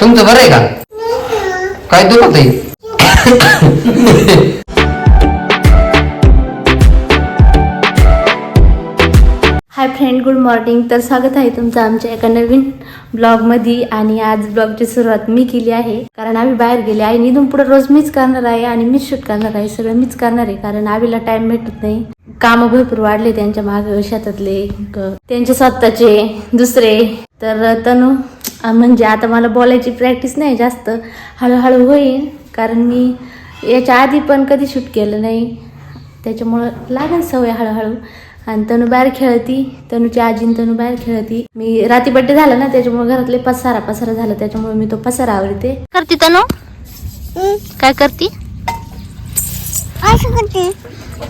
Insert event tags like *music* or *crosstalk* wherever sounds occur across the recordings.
तुमचं बरं आहे का? काय दुखत आहे? हाय फ्रेंड गुड मॉर्निंग तर स्वागत आहे तुमचं आमच्या एका नवीन ब्लॉगमध्ये आणि आज ब्लॉगची सुरुवात मी केली आहे. कारण आम्ही बाहेर गेले आहे इथून पुढे रोज मीच करणार आहे आणि मीच शूट करणार आहे. सगळं मीच करणार आहे कारण आवीला टाइम भेटत नाही. कामं भरपूर वाढले त्यांच्या माग शेतातले त्यांचे स्वतःचे दुसरे. तर तनु म्हणजे आता मला बोलायची प्रॅक्टिस नाही जास्त. हळूहळू होईल कारण मी याच्या आधी पण कधी शूट केलं नाही. त्याच्यामुळं लागेल सवय हळूहळू. आणि तनू बाहेर खेळती तनूची आजी आणि तनू बाहेर खेळती. मी रात्री बड्डे झाला ना त्याच्यामुळे घरातले पसारा पसारा झाला त्याच्यामुळे मी तो पसारा आवडते. करते तनू? काय करते? असं करते.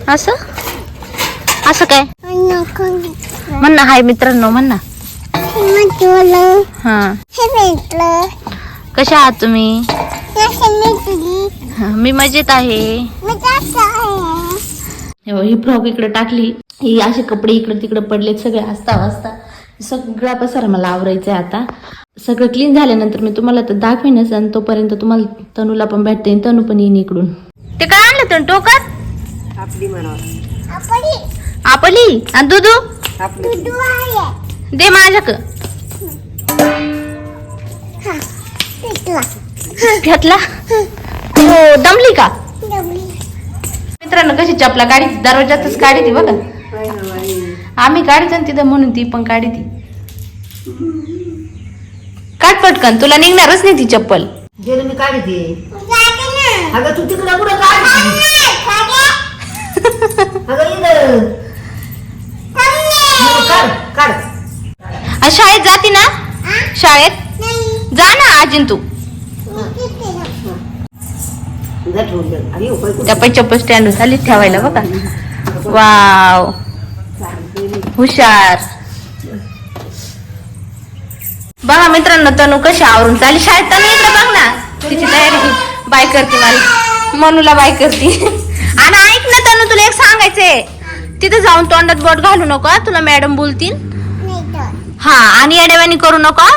असं? असं काय? म्हण ना हाय मित्रांनो म्हण ना. म्हटलं हा. हे कशा आहात तुम्ही? हा, मी मजेत आहे. मी कसं आहे. हे बघ, ही फ्रॉक इकडे टाकली. ही असे कपडे इकडे तिकडे पडलेत सगळे हसता वाजता सगळा पसारा मला आवरायचा आहे आता. सगळं क्लीन झाल्यानंतर मी तुम्हाला तर दाखवेनच आणि तोपर्यंत तुम्हाला तनूला पण भेटते आणि तनू पण येईन इकडून. ते काय आणलं तनु? टोकात आपली आपली. आणि दुधू दे माझ्याक. हा घेतला. हो दमली का? डबली मित्रांनो कशी चपला काढी दरवाजातच काढी ती बघा. आम्ही काढतो ना तिथं म्हणून ती पण काढी ती. काढ पटकन तुला निघणारच नाही ती चप्पल. गेलं मी अगं तू तिकडं कुठं काढते *laughs* अगं शाळेत? नाही. जा ना आजीन तू. हो, पण चप्पल स्टँड खाली ठेवायला बघा. वाव. हुशार. बघा मित्रांनो तनू कशी आवरून चालली. शाळेत तनू इकडे बघ ना. तिची तयारी बाय करते मला. मनूला बाय करते. आणि ऐक ना तनू तुला एक सांगायचंय. तिथे जाऊन तोंडात बोट घालू नको तुला मॅडम बोलतील. हा आणि अडेवानी करू नको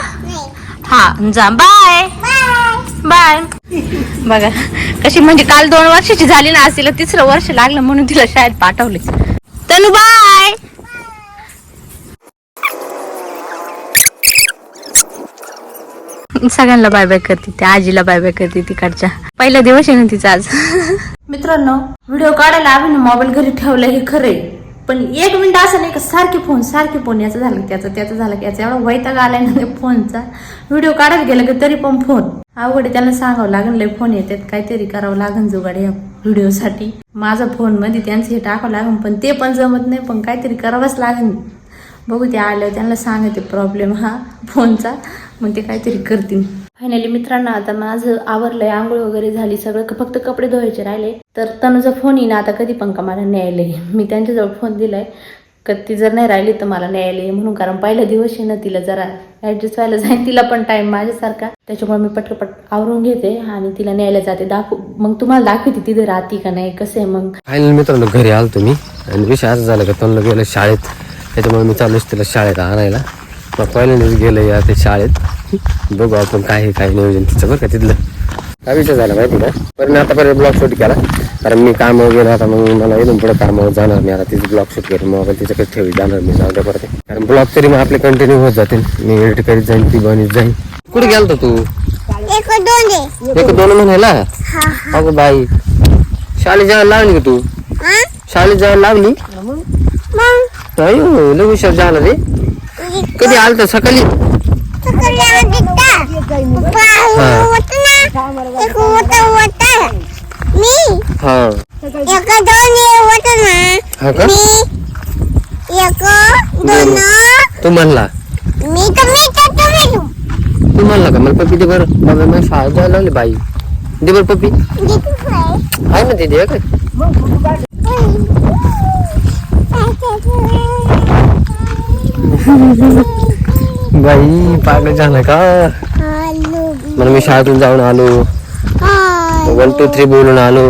हा. जा. बाय बाय बघा कशी म्हणजे काल दोन वर्षाची झाली ना असेल तिसरं वर्ष लागलं म्हणून तिला शाळेत पाठवले. तनु बाय सगळ्यांना बाय बाय करते त्या आजीला बाय बाय करते तिकडच्या. पहिला दिवस आहे ना तिचा आज. मित्रांनो व्हिडिओ काढायला आम्ही मोबाईल घरी ठेवला हे खरंय. पण एक मिनिट असं नाही का सारखे फोन सारखे फोन याचं झालं की त्याचं त्याचं झालं की याचं. एवढा वैताग आलाय ना त्या फोनचा व्हिडिओ काढत गेलं की तरी पण फोन अवघड आहे, त्यांना सांगावं लागेल लय फोन येतात. काहीतरी करावं लागेल जुगाड या व्हिडिओसाठी माझा फोनमध्ये त्यांचं हे टाकावं लागेल पण ते पण जमत नाही पण काहीतरी करावंच लागेल. बघू ते आल्यावर त्यांना सांगते प्रॉब्लेम हा फोनचा मग ते काहीतरी करतील. फायनली मित्रांनो आता माझं आवरलंय आंघोळ वगैरे झाली सगळं फक्त कपडे धुवायचे राहिले. तर तनुचा फोन येईन आता कधी पण का मला न्यायला मी त्यांच्याजवळ फोन दिलाय. का ती जर नाही राहिली तर मला न्यायला ये म्हणून कारण पहिला दिवस आहे ना तिला जरा ऍडजस्ट व्हायला जाईल. तिला पण टाइम माझ्यासारखा. त्याच्यामुळे मी पटकपट आवरून घेते आणि तिला न्यायला जाते. दाखव मग तुम्हाला दाखवते तिथे राहती का नाही कसं आहे मग? फायनल मित्रांनो घरी आलो तुम्ही आणि विषय असं झाला का तोंडला गेलं शाळेत. त्याच्यामुळे मी चालूच तिला शाळेत आणायला. पहिल्यांदाच गेलं या ते शाळेत. बघू आपण काय काय नियोजन तिचं बरं का तिथलं. काय विषय झाला माहिती का? पण मी आतापर्यंत ब्लॉग शूट केला. कारण मी काम वगैरे आता मग मला इथून पुढे कामावर जाणार मी आता तिचं ब्लॉग शूट करेन मोबाईल तिच्याकडे ठेवी जाणार मी जाऊ द्या परत कारण ब्लॉग तरी मग आपले कंटिन्यू होत जातील. मी एडिट करीत जाईन ती बनत जाईन. कुठे गेलतो तू? एक दोन हा हा. अगं बाई शाळेत जायला लागली का तू? शाळेत जायला अयो लय हुशार झाला रे. कधी आलत सकाळी सकाळी आम्ही दिसता पप्पा होतं ना एक होतं होतं मी हा। एक दोन होतं ना हा का? मी एक दोन तू म्हणला मी तर मी तर तुम्ही तू तू म्हणला का? मला पप्पी दे बरं बाबा मी शाळेत जायला लागली बाई दे बरं पप्पी जिथं काय आहे ना तिथे एक बाई पागल झाला का? मला मी शाळेतून जाऊन आलो. वन टू थ्री बोलून आलो.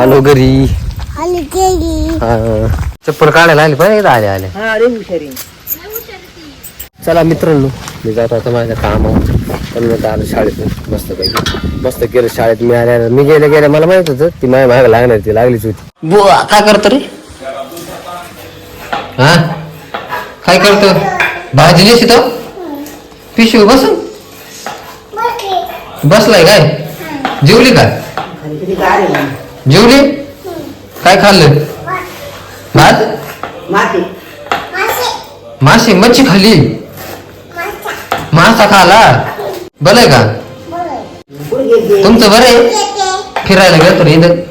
आलो घरी. गेली हा. चप्पल काढायला आली पाहिजे आले आले. हा हुशारी. चला मित्रांनो मी जातो आता माझ्या कामावर. पण आता आलो शाळेतून मस्त पैकी मस्त केलं शाळेत मी आल्या मी गेल्या गेल्या मला माहीत होतं ती माझ्या मागे लागणार ती लागलीच होती. बुवा काय करतो रे? हा? काय करतो? भाजी नेशी तो पिशवी बसून? बसलाय काय? जेवली का. जेवली? काय खाल्लं? भात? माती. मासे. मच्छी खाल्ली? मासा. खाला? बरं आहे का. तुमचं बरं आहे? फिरायला गेलो इथं.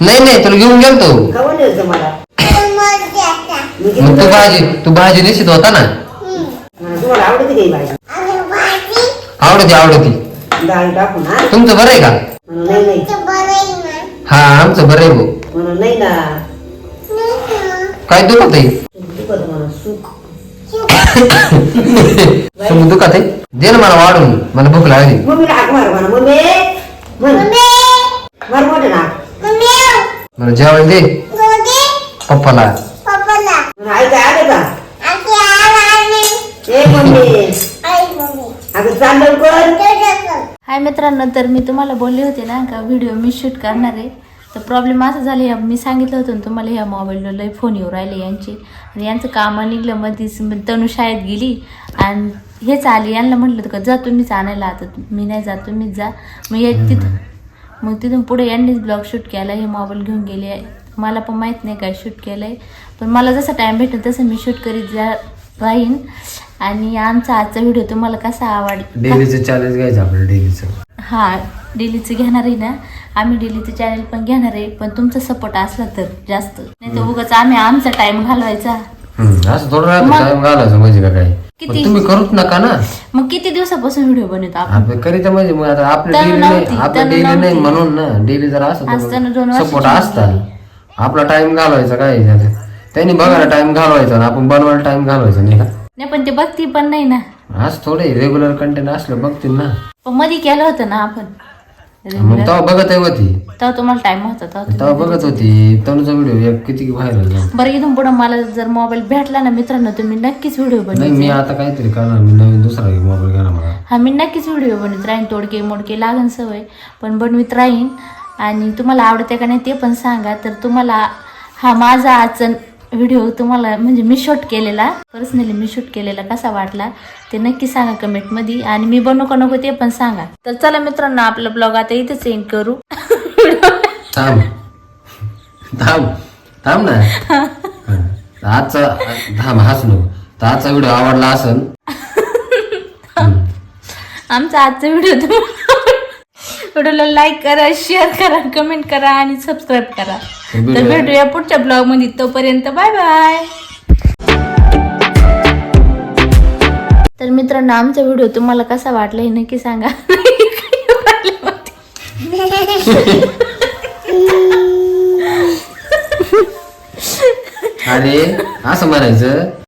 नाही नाही तुला घेऊन गेलतो. मला? मग तू भाजी तू भाजी निश्चित होता ना? हा, तुम्हाला आवडते काही भाजी? आवडती आवडती. डाळ टाकून हा? तुमचं बरं आहे का? म्हणून नाही नाही. हा आमचं बरं आहे भाऊ. म्हणून नाही ना. काय दुखत आहे? दुखत म्हणून सुख. दुखत आहे? दे ना मला वाढून. मला भूक लागली. मम्मीला हाक मार म्हणा मम्मी. म्हण. मार मोठे ना मला जेवण दे. पप्पाला. म्हणा आई काय आले का ए मम्मी. अगं चाललं कर हाय मित्रांनो तर मी तुम्हाला बोलले होते ना का व्हिडिओ मी शूट करणार आहे. तर प्रॉब्लेम असा झाला या मी सांगितलं होतं ना तुम्हाला ह्या मोबाईलला लई फोन येऊ राहिले यांचे. आणि यांचं कामं निघलं मध्येच मग तनू शाळेत गेली. आणि हेच आले यांना म्हटलं होतं का जा तुम्हीच आणायला आता मी नाही जात तुम्हीच जा. मग हे तिथं मग तिथून पुढे यांनीच ब्लॉग शूट केला हे मोबाईल घेऊन गेले. मला पण माहीत नाही काय शूट केलं आहे पण मला जसा टाईम भेटेल तसं मी शूट करीत जा राहीन. आणि आमचा आजचा व्हिडिओ तुम्हाला कसा आवडला? डेलीचं चॅलेंज घ्यायचं आपलं डेलीचं. हा डेलीचं घेणार आहे ना. आम्ही डेलीचं चॅनल पण घेणार आहे पण तुमचा सपोर्ट असला तर जास्त. नाही तर उगाच आम्ही आमचा टाइम घालवायचा. असं थोडं राहतं मग- टाइम घालायचं म्हणजे का किती? तुम्ही करूच नका ना. मग किती दिवसापासून व्हिडिओ बनवतो आपण? आपण करीत म्हणजे मग आता आपलं डेली नाही नव्हती, आपलं डेली नाही नव्हती. म्हणून ना डेली जर असताना दोन असं वर्षाची सपोर्ट मुलगी. असतात आपला टाइम घालवायचा काय? त्यांनी बघायला टाइम घालवायचा आणि आपण बनवायला टाइम घालवायचा नाही का? नाही पण ते बघती पण नाही ना. आज थोडे रेग्युलर कंटेंट असलं बघतील ना. पण मध्ये केलं होतं ना आपण. मग तेव्हा बघत आहे होती तेव्हा तुम्हाला टाइम होता तेव्हा तुम्ही- तेव्हा बघत होती. तनुचा व्हिडिओ किती व्हायरल झाला. बरं इथून पुढे मला जर मोबाईल भेटला ना मित्रांनो तुम्ही नक्कीच व्हिडिओ नाही बनवा मी आता काहीतरी करणार. मी नवीन दुसरा मोबाईल घेणार मला हा मी नक्कीच व्हिडिओ बनवत राहीन तोडके मोडके लागन सवय पण बनवीत राहीन. आणि तुम्हाला आवडते का नाही ते पण सांगा. तर तुम्हाला हा माझा आजचा व्हिडिओ तुम्हाला म्हणजे मी शूट केलेला पर्सनली मी शूट केलेला कसा वाटला ते नक्की सांगा कमेंटमध्ये आणि मी बनवू का नको ते पण सांगा. तर चला मित्रांनो आपला ब्लॉग आता इथेच एंड करू. थांब. थांब. थांब ना. *laughs* आजचा थांब हाच नको. तर आजचा व्हिडिओ आवडला असन. आमचा आजचा व्हिडिओ तुम्हाला व्हिडिओला लाईक करा शेअर करा कमेंट करा आणि सबस्क्राईब करा. तर भेटूया पुढच्या ब्लॉगमध्ये. तोपर्यंत बाय बाय तर मित्रांनो आमचा व्हिडिओ तुम्हाला कसा वाटला हे नक्की सांगा. अरे असं म्हणायचं